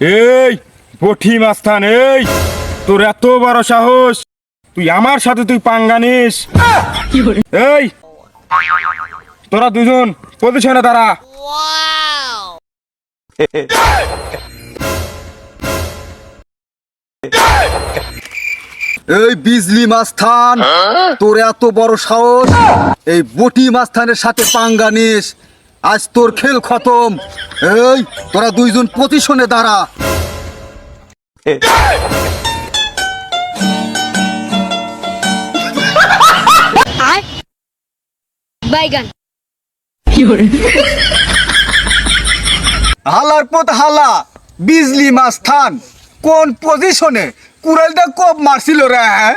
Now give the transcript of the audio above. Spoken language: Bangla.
এই বঠি মাস্তান এই তোর এত বড় সাহস। তুই আমার সাথে তুই পাঙ্গা নিস। এই তোরা দুজন পজিশনে দাঁড়া। এই বিজলি মাস্থান তোর এত বড় সাহস। এই বটি মাস্থানের সাথে পাঙ্গা নিস। আজ তোর খেল খতম। এই তোরা দুইজন পজিশনে দাঁড়া। বাইগান। হালার পথ হালা বিজলি মাস্থান কোন পজিশনে কুড়ালটা কব মারছিল রে হ্যাঁ?